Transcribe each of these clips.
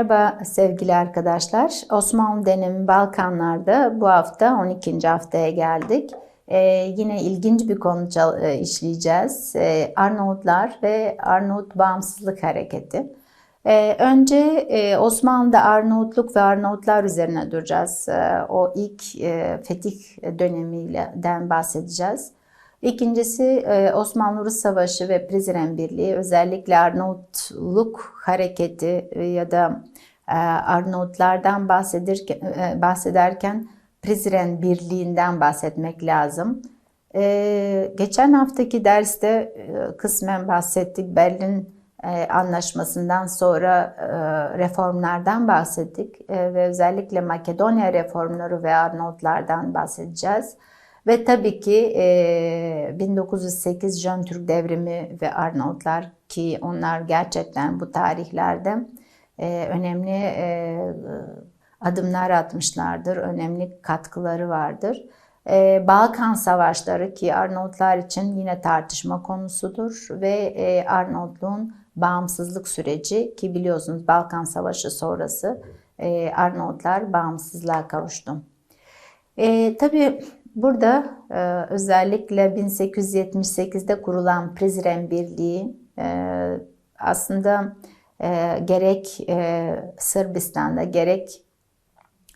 Merhaba sevgili arkadaşlar. Osmanlı dönemi Balkanlar'da bu hafta 12. haftaya geldik. Ee, yine ilginç bir konu e, işleyeceğiz. Ee, Arnavutlar ve Arnavut Bağımsızlık Hareketi. Ee, önce e, Osmanlı'da Arnavutluk ve Arnavutlar üzerine duracağız. Ee, o ilk e, fetih döneminden bahsedeceğiz. İkincisi e, Osmanlı-Rus Savaşı ve Prizren Birliği özellikle Arnavutluk hareketi ya da Arnavutlardan bahsedirken, bahsederken Prizren Birliği'nden bahsetmek lazım. Geçen haftaki derste kısmen bahsettik. Berlin Anlaşması'ndan sonra reformlardan bahsettik ve özellikle Makedonya reformları ve Arnavutlardan bahsedeceğiz. Ve tabii ki e, 1908 Jön Türk devrimi ve Arnavutlar ki onlar gerçekten bu tarihlerde e, önemli e, adımlar atmışlardır, önemli katkıları vardır. E, Balkan Savaşları ki Arnavutlar için yine tartışma konusudur ve e, Arnavutluğun bağımsızlık süreci ki biliyorsunuz Balkan Savaşı sonrası e, Arnavutlar bağımsızlığa kavuştu. E, tabii Burada e, özellikle 1878'de kurulan Prizren Birliği e, aslında e, gerek e, Sırbistan'da gerek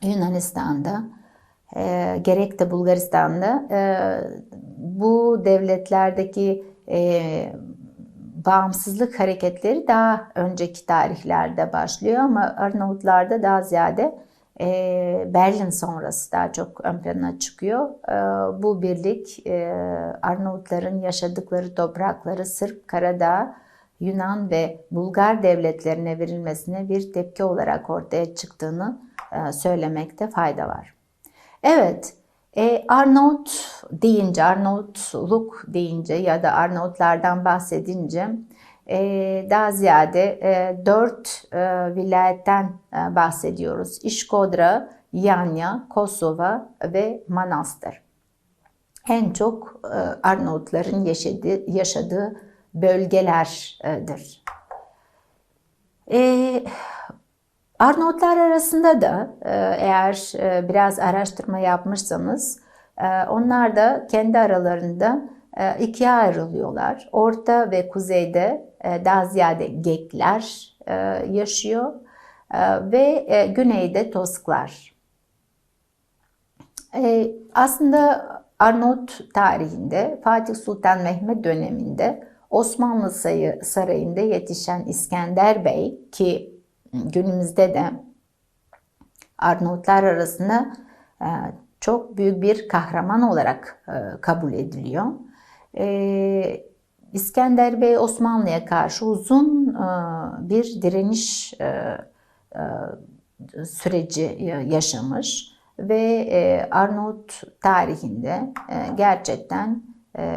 Yunanistan'da e, gerek de Bulgaristan'da e, bu devletlerdeki e, bağımsızlık hareketleri daha önceki tarihlerde başlıyor ama Arnavutlarda daha ziyade e, Berlin sonrası daha çok ön plana çıkıyor. E, bu birlik e, Arnavutların yaşadıkları toprakları Sırp, Karadağ, Yunan ve Bulgar devletlerine verilmesine bir tepki olarak ortaya çıktığını e, söylemekte fayda var. Evet, e, Arnavut deyince, Arnavutluk deyince ya da Arnavutlardan bahsedince ee, daha ziyade e, dört e, vilayetten e, bahsediyoruz. İşkodra, Yanya, Kosova ve Manastır. En çok Arnavutların yaşadığı, bölgelerdir. Arnavutlar arasında da eğer biraz araştırma yapmışsanız onlar da kendi aralarında ikiye ayrılıyorlar. Orta ve kuzeyde e, daha ziyade Gekler e, yaşıyor e, ve güneyde Tosklar. Aslında Arnavut tarihinde Fatih Sultan Mehmet döneminde Osmanlı Sarayı'nda yetişen İskender Bey ki günümüzde de Arnavutlar arasında çok büyük bir kahraman olarak kabul ediliyor. İskender Bey Osmanlı'ya karşı uzun bir direniş süreci yaşamış ve Arnavut tarihinde gerçekten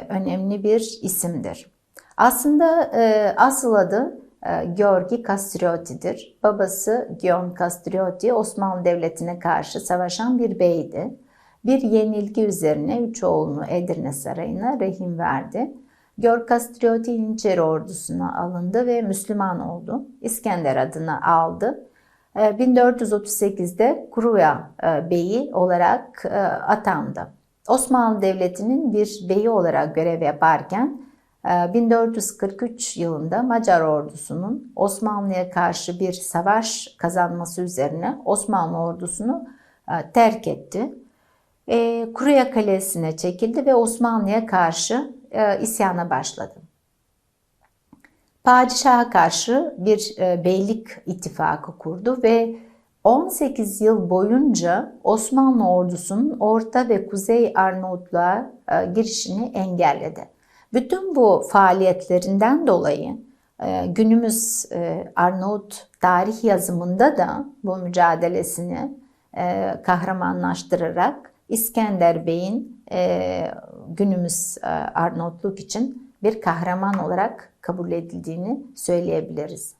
önemli bir isimdir. Aslında asıl adı Georgi Kastriotti'dir. Babası Gion Kastriotti Osmanlı Devleti'ne karşı savaşan bir beydi. Bir yenilgi üzerine üç oğlunu Edirne Sarayı'na rehin verdi. Görkastrioti Yeniçeri ordusuna alındı ve Müslüman oldu. İskender adını aldı. 1438'de ee, Kuruya e, Beyi olarak e, atandı. Osmanlı Devleti'nin bir beyi olarak görev yaparken 1443 e, yılında Macar ordusunun Osmanlı'ya karşı bir savaş kazanması üzerine Osmanlı ordusunu terk etti. Kuruya Kalesi'ne çekildi ve Osmanlı'ya karşı e, isyana başladı. Padişaha karşı bir e, beylik ittifakı kurdu ve 18 yıl boyunca Osmanlı ordusunun Orta ve Kuzey Arnavutluğa e, girişini engelledi. Bütün bu faaliyetlerinden dolayı e, günümüz e, Arnavut tarih yazımında da bu mücadelesini e, kahramanlaştırarak İskender Bey'in günümüz Arnavutluk için bir kahraman olarak kabul edildiğini söyleyebiliriz.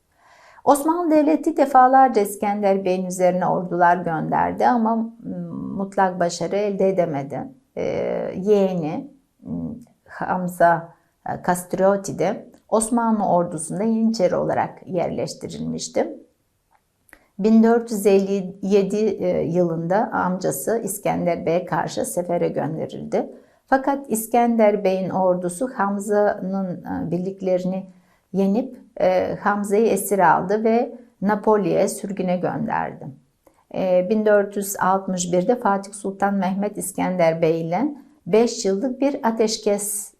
Osmanlı Devleti defalarca İskender Bey'in üzerine ordular gönderdi ama mutlak başarı elde edemedi. Yeğeni Hamza Kastrioti de Osmanlı ordusunda Yeniçeri olarak yerleştirilmişti. 1457 e, yılında amcası İskender Bey'e karşı sefere gönderildi. Fakat İskender Bey'in ordusu Hamza'nın e, birliklerini yenip e, Hamza'yı esir aldı ve Napoli'ye sürgüne gönderdi. 1461'de Fatih Sultan Mehmet İskender Bey ile 5 yıllık bir ateşkes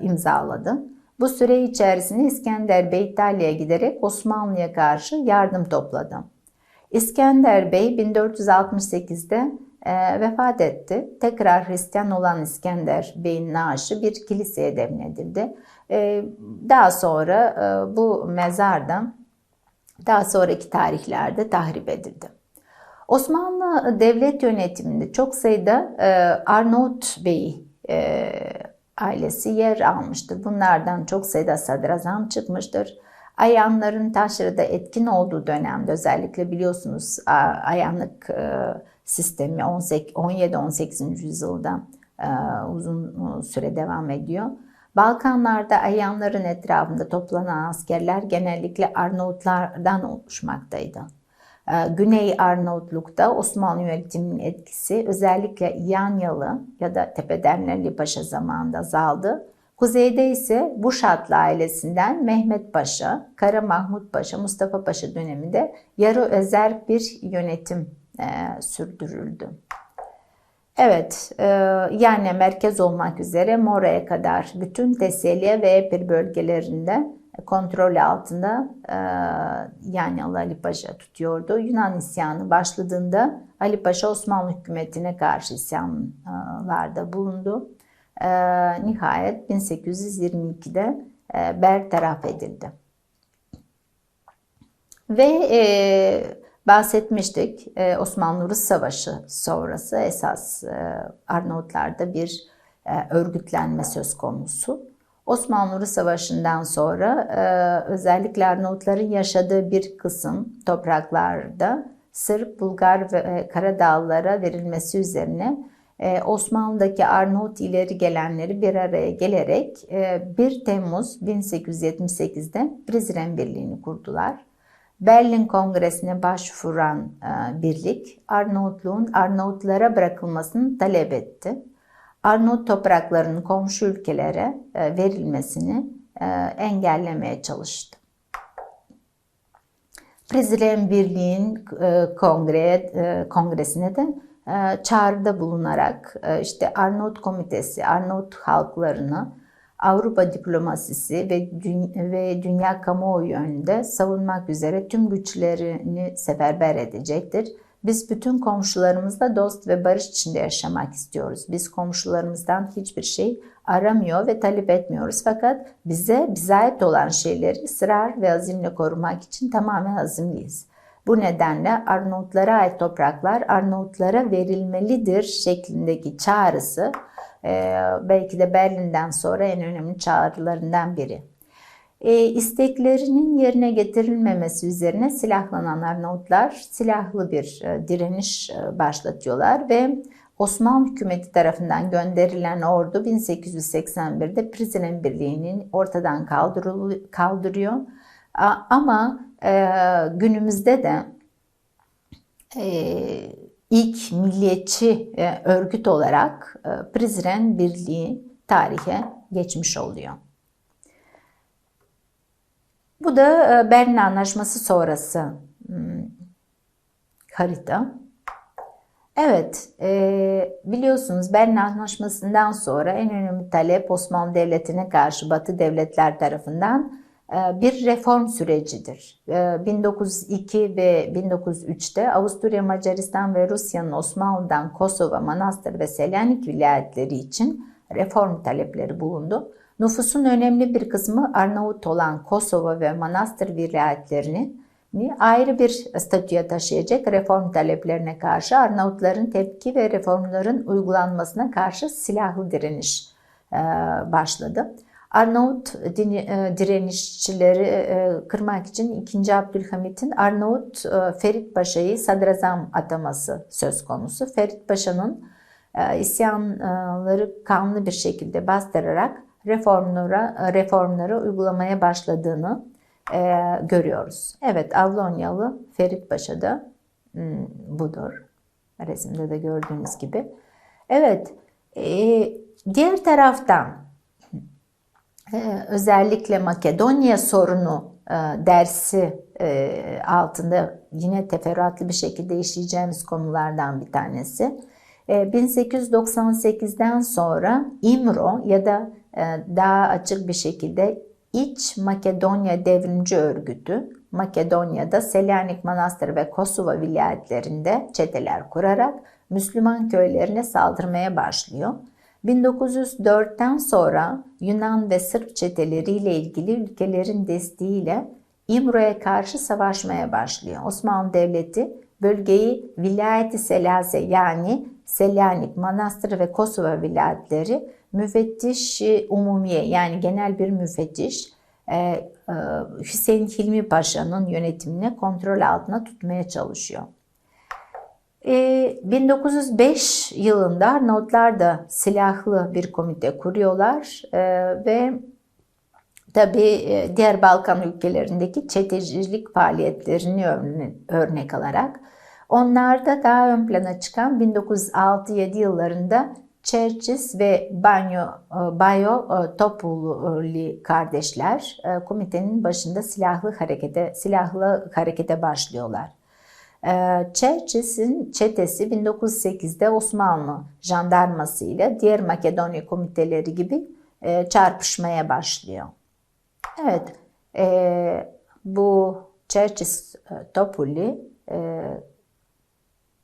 imzaladı. Bu süre içerisinde İskender Bey İtalya'ya giderek Osmanlı'ya karşı yardım topladı. İskender Bey 1468'de e, vefat etti. Tekrar Hristiyan olan İskender Bey'in naaşı bir kiliseye defnedildi. E, daha sonra e, bu mezarda daha sonraki tarihlerde tahrip edildi. Osmanlı devlet yönetiminde çok sayıda e, Arnavut Bey e, ailesi yer almıştır. Bunlardan çok sayıda sadrazam çıkmıştır. Ayanların taşrada etkin olduğu dönemde özellikle biliyorsunuz ayanlık e, sistemi 17-18. yüzyılda e, uzun süre devam ediyor. Balkanlarda ayanların etrafında toplanan askerler genellikle Arnavutlardan oluşmaktaydı. E, Güney Arnavutluk'ta Osmanlı yönetiminin etkisi özellikle Yanyalı ya da Tepedenlerli Paşa zamanında azaldı Kuzeyde ise Buşatlı ailesinden Mehmet Paşa, Kara Mahmut Paşa, Mustafa Paşa döneminde yarı özerk bir yönetim e, sürdürüldü. Evet, e, yani merkez olmak üzere Mora'ya kadar bütün Teseliye ve Epir bölgelerinde kontrol altında e, yani Ali Paşa tutuyordu. Yunan isyanı başladığında Ali Paşa Osmanlı hükümetine karşı isyanlarda bulundu e, nihayet 1822'de e, bertaraf edildi. Ve e, bahsetmiştik e, Osmanlı-Rus Savaşı sonrası esas e, Arnavutlarda bir e, örgütlenme söz konusu. Osmanlı-Rus Savaşı'ndan sonra e, özellikle Arnavutların yaşadığı bir kısım topraklarda Sırp, Bulgar ve e, Karadağlılara verilmesi üzerine ee, Osmanlı'daki Arnavut ileri gelenleri bir araya gelerek 1 e, Temmuz 1878'de Prizren Birliği'ni kurdular. Berlin Kongresi'ne başvuran e, birlik Arnavutluğun Arnavutlara bırakılmasını talep etti. Arnavut topraklarının komşu ülkelere e, verilmesini engellemeye çalıştı. Prizren Birliği'nin kongre, kongresine de e, çağrıda bulunarak e, işte Arnavut Komitesi, Arnavut halklarını Avrupa diplomasisi ve, ve dünya kamuoyu önünde savunmak üzere tüm güçlerini seferber edecektir. Biz bütün komşularımızla dost ve barış içinde yaşamak istiyoruz. Biz komşularımızdan hiçbir şey aramıyor ve talep etmiyoruz. Fakat bize bize ait olan şeyleri ısrar ve azimle korumak için tamamen azimliyiz. Bu nedenle Arnavutlara ait topraklar Arnavutlara verilmelidir şeklindeki çağrısı belki de Berlin'den sonra en önemli çağrılarından biri. E, isteklerinin yerine getirilmemesi üzerine silahlanan Arnavutlar silahlı bir e, direniş başlatıyorlar ve Osmanlı hükümeti tarafından gönderilen ordu 1881'de Prizren Birliği'nin ortadan kaldırıyor. Ama e, günümüzde de e, ilk milliyetçi e, örgüt olarak e, Prizren Birliği tarihe geçmiş oluyor. Bu da e, Berlin Anlaşması sonrası hmm, harita. Evet, e, biliyorsunuz Berlin Anlaşması'ndan sonra en önemli talep Osmanlı Devleti'ne karşı Batı devletler tarafından e, bir reform sürecidir. 1902 e, ve 1903'te Avusturya, Macaristan ve Rusya'nın Osmanlı'dan Kosova, Manastır ve Selanik vilayetleri için reform talepleri bulundu. Nüfusun önemli bir kısmı Arnavut olan Kosova ve Manastır vilayetlerini ayrı bir statüye taşıyacak reform taleplerine karşı Arnavutların tepki ve reformların uygulanmasına karşı silahlı direniş e, başladı. Arnavut e, direnişçileri e, kırmak için 2. Abdülhamit'in Arnavut Ferit Paşa'yı sadrazam ataması söz konusu. Ferit Paşa'nın isyanları kanlı bir şekilde bastırarak reformlara, reformları uygulamaya başladığını e, görüyoruz. Evet Avlonyalı Ferit Paşa da hmm, budur. Resimde de gördüğünüz gibi. Evet e, diğer taraftan e, özellikle Makedonya sorunu e, dersi e, altında yine teferruatlı bir şekilde işleyeceğimiz konulardan bir tanesi. 1898'den sonra İMRO ya da daha açık bir şekilde İç Makedonya Devrimci Örgütü Makedonya'da Selanik Manastırı ve Kosova vilayetlerinde çeteler kurarak Müslüman köylerine saldırmaya başlıyor. 1904'ten sonra Yunan ve Sırp çeteleriyle ilgili ülkelerin desteğiyle İmro'ya karşı savaşmaya başlıyor. Osmanlı Devleti bölgeyi Vilayeti Selase yani Selanik, Manastır ve Kosova vilayetleri müfettiş umumiye yani genel bir müfettiş e, e, Hüseyin Hilmi Paşa'nın yönetimine kontrol altına tutmaya çalışıyor. 1905 e, yılında Arnavutlar da silahlı bir komite kuruyorlar ve tabi diğer Balkan ülkelerindeki çetecilik faaliyetlerini örnek alarak Onlarda daha ön plana çıkan 1906-7 yıllarında Çerçis ve Banyo, e, Bayo e, Topuli kardeşler e, komitenin başında silahlı harekete silahlı harekete başlıyorlar. Çerçis'in çetesi 1908'de Osmanlı jandarması ile diğer Makedonya komiteleri gibi çarpışmaya başlıyor. Evet, bu Çerçis Topuli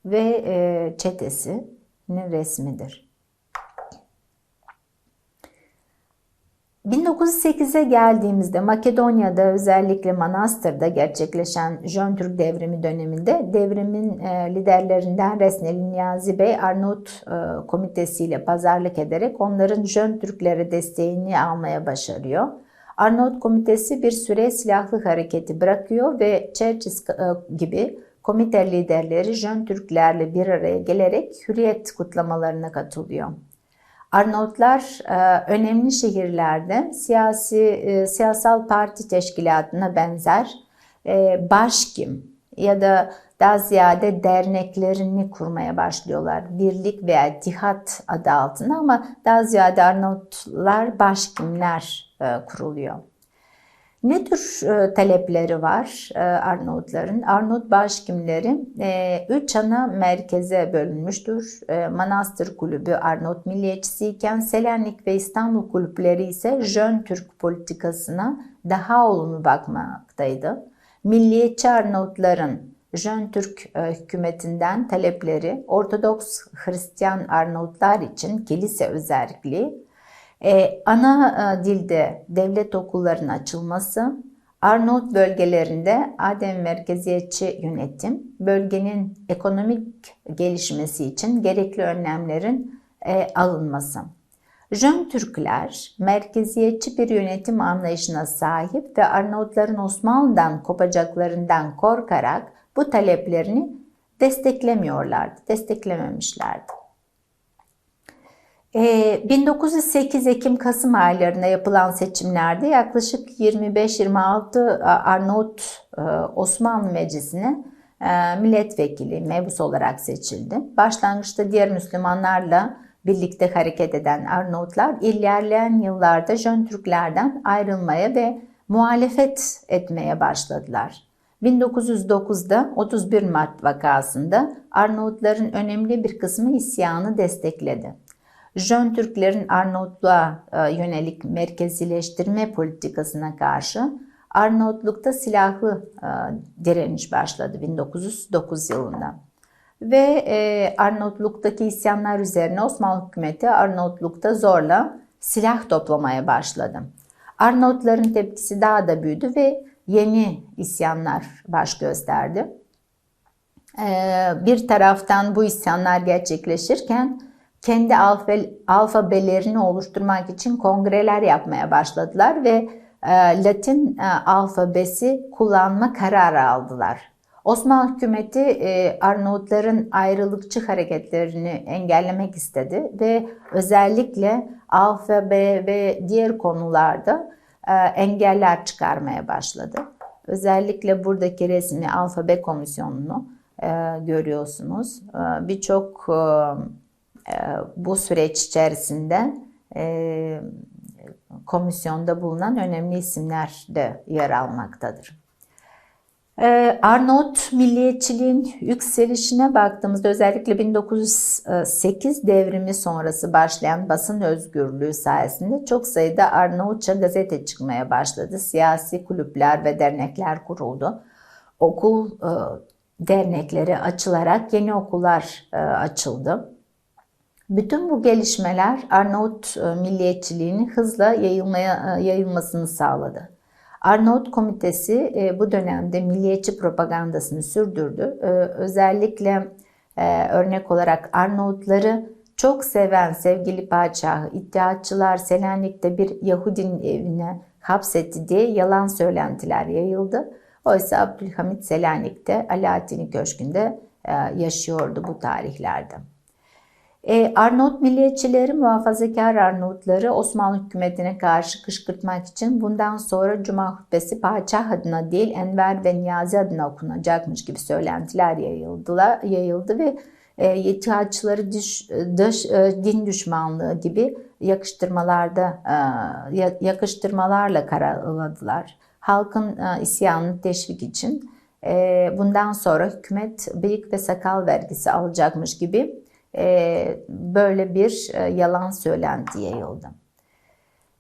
ve e, çetesinin resmidir. 1908'e geldiğimizde Makedonya'da özellikle Manastır'da gerçekleşen Jön Türk devrimi döneminde devrimin e, liderlerinden Resneli Niyazi Bey Arnavut e, komitesiyle pazarlık ederek onların Jön Türklere desteğini almaya başarıyor. Arnavut komitesi bir süre silahlı hareketi bırakıyor ve Çerçis gibi komite liderleri Jön Türklerle bir araya gelerek hürriyet kutlamalarına katılıyor. Arnavutlar e, önemli şehirlerde siyasi e, siyasal parti teşkilatına benzer e, başkim ya da daha ziyade derneklerini kurmaya başlıyorlar. Birlik veya ittihat adı altında ama daha ziyade Arnavutlar başkimler kuruluyor. Ne tür e, talepleri var e, Arnavutların? Arnavut başkimleri e, üç ana merkeze bölünmüştür. Manastır Kulübü Arnavut milliyetçisi iken Selanik ve İstanbul kulüpleri ise Jön Türk politikasına daha olumlu bakmaktaydı. Milliyetçi Arnavutların Jön Türk hükümetinden talepleri Ortodoks Hristiyan Arnavutlar için kilise özelliği ee, ana e, dilde devlet okullarının açılması, Arnavut bölgelerinde adem merkeziyetçi yönetim, bölgenin ekonomik gelişmesi için gerekli önlemlerin e, alınması. Jön Türkler merkeziyetçi bir yönetim anlayışına sahip ve Arnavutların Osmanlı'dan kopacaklarından korkarak bu taleplerini desteklemiyorlardı, desteklememişlerdi. 1908 ee, Ekim-Kasım aylarında yapılan seçimlerde yaklaşık 25-26 Arnavut e, Osmanlı Meclisi'ne e, milletvekili, mebus olarak seçildi. Başlangıçta diğer Müslümanlarla birlikte hareket eden Arnavutlar ilerleyen yıllarda Jön Türklerden ayrılmaya ve muhalefet etmeye başladılar. 1909'da 31 Mart vakasında Arnavutların önemli bir kısmı isyanı destekledi. Jön Türklerin Arnavutluğa e, yönelik merkezileştirme politikasına karşı Arnavutluk'ta silahlı e, direniş başladı 1909 yılında. Ve e, Arnavutluk'taki isyanlar üzerine Osmanlı hükümeti Arnavutluk'ta zorla silah toplamaya başladı. Arnavutların tepkisi daha da büyüdü ve yeni isyanlar baş gösterdi. Bir taraftan bu isyanlar gerçekleşirken kendi alfabelerini oluşturmak için kongreler yapmaya başladılar ve e, Latin e, alfabesi kullanma kararı aldılar. Osmanlı hükümeti e, Arnavutların ayrılıkçı hareketlerini engellemek istedi ve özellikle alfabe ve diğer konularda engeller çıkarmaya başladı. Özellikle buradaki resmi alfabe komisyonunu görüyorsunuz. Birçok bu süreç içerisinde e, komisyonda bulunan önemli isimler de yer almaktadır. Ee, Arnavut milliyetçiliğin yükselişine baktığımızda özellikle 1908 devrimi sonrası başlayan basın özgürlüğü sayesinde çok sayıda Arnavutça gazete çıkmaya başladı. Siyasi kulüpler ve dernekler kuruldu. Okul e, dernekleri açılarak yeni okullar e, açıldı. Bütün bu gelişmeler Arnavut e, milliyetçiliğinin hızla yayılmaya, yayılmasını sağladı. Arnavut Komitesi e, bu dönemde milliyetçi propagandasını sürdürdü. E, özellikle e, örnek olarak Arnavutları çok seven sevgili padişahı İttihatçılar Selanik'te bir Yahudinin evine hapsetti diye yalan söylentiler yayıldı. Oysa Abdülhamit Selanik'te Alaaddin Köşkü'nde yaşıyordu bu tarihlerde. E, Arnavut milliyetçileri, muhafazakar Arnavutları Osmanlı hükümetine karşı kışkırtmak için bundan sonra Cuma hutbesi padişah adına değil Enver ve Niyazi adına okunacakmış gibi söylentiler yayıldı ve e, İttihatçıları dış, dış, e, din düşmanlığı gibi yakıştırmalarda yakıştırmalarla karaladılar. Halkın isyanını teşvik için bundan sonra hükümet bıyık ve sakal vergisi alacakmış gibi böyle bir e, yalan söylenti yayıldı.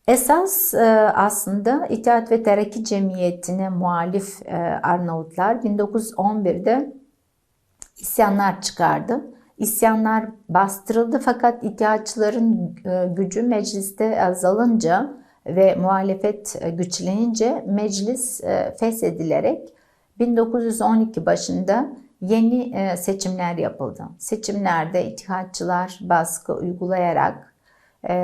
Esas e, aslında İttihat ve Terakki Cemiyeti'ne muhalif Arnavutlar 1911'de isyanlar çıkardı. İsyanlar bastırıldı fakat İttihatçıların gücü mecliste azalınca ve muhalefet güçlenince meclis feshedilerek 1912 başında yeni e, seçimler yapıldı. Seçimlerde ittihatçılar baskı uygulayarak e,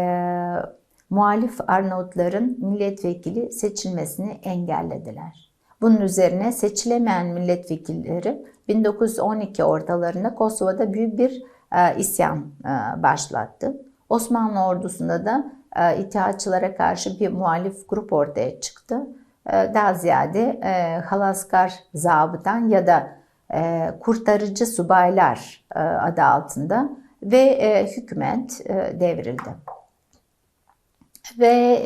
muhalif Arnavutların milletvekili seçilmesini engellediler. Bunun üzerine seçilemeyen milletvekilleri 1912 ortalarında Kosova'da büyük bir e, isyan e, başlattı. Osmanlı ordusunda da e, İttihatçılara karşı bir muhalif grup ortaya çıktı. E, daha ziyade e, Halaskar zabıtan ya da kurtarıcı subaylar e, adı altında ve e, hükümet devrildi. Ve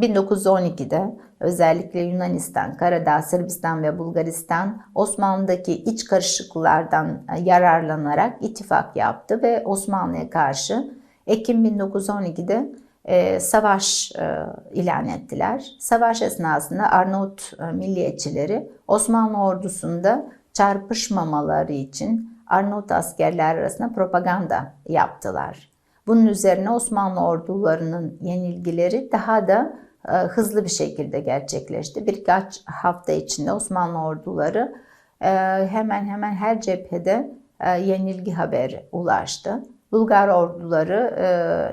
1912'de özellikle Yunanistan, Karadağ, Sırbistan ve Bulgaristan Osmanlı'daki iç karışıklıklardan yararlanarak ittifak yaptı ve Osmanlı'ya karşı Ekim 1912'de savaş ilan ettiler. Savaş esnasında Arnavut milliyetçileri Osmanlı ordusunda çarpışmamaları için Arnavut askerler arasında propaganda yaptılar. Bunun üzerine Osmanlı ordularının yenilgileri daha da e, hızlı bir şekilde gerçekleşti. Birkaç hafta içinde Osmanlı orduları e, hemen hemen her cephede e, yenilgi haberi ulaştı. Bulgar orduları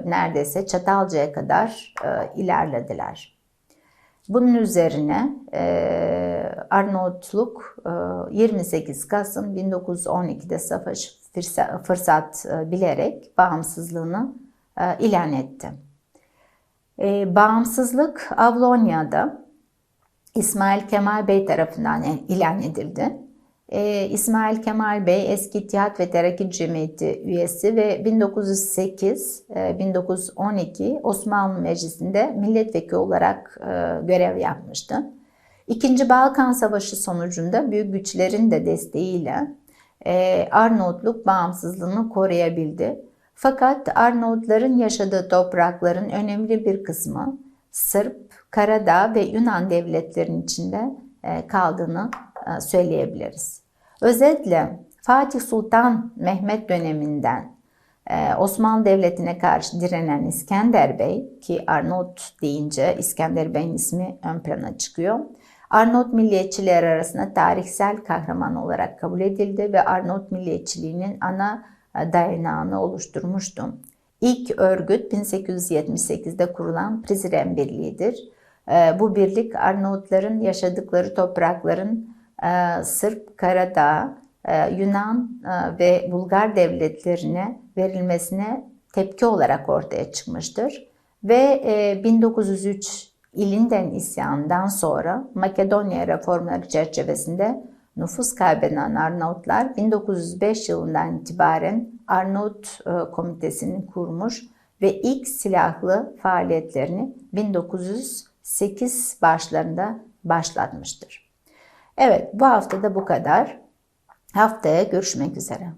neredeyse Çatalca'ya kadar ilerlediler. Bunun üzerine e, Arnavutluk e, 28 Kasım 1912'de savaş fırsat e, bilerek bağımsızlığını e, ilan etti. E, bağımsızlık Avlonya'da İsmail Kemal Bey tarafından ilan edildi. Ee, İsmail Kemal Bey eski İttihat ve Terakki Cemiyeti üyesi ve 1908-1912 e, Osmanlı Meclisi'nde milletvekili olarak e, görev yapmıştı. İkinci Balkan Savaşı sonucunda büyük güçlerin de desteğiyle e, Arnavutluk bağımsızlığını koruyabildi. Fakat Arnavutların yaşadığı toprakların önemli bir kısmı Sırp, Karadağ ve Yunan devletlerinin içinde kaldığını e, söyleyebiliriz. Özetle Fatih Sultan Mehmet döneminden e, Osmanlı Devleti'ne karşı direnen İskender Bey ki Arnavut deyince İskender Bey'in ismi ön plana çıkıyor. Arnavut milliyetçiler arasında tarihsel kahraman olarak kabul edildi ve Arnavut milliyetçiliğinin ana e, dayanağını oluşturmuştu. İlk örgüt 1878'de kurulan Prizren Birliği'dir. Bu birlik Arnavutların yaşadıkları toprakların e, Sırp, Karadağ, e, Yunan e, ve Bulgar devletlerine verilmesine tepki olarak ortaya çıkmıştır. Ve 1903 ilinden isyanından sonra Makedonya reformları çerçevesinde nüfus kaybeden Arnavutlar 1905 yılından itibaren Arnavut e, Komitesi'ni kurmuş ve ilk silahlı faaliyetlerini 1908 başlarında başlatmıştır. Evet bu hafta da bu kadar. Haftaya görüşmek üzere.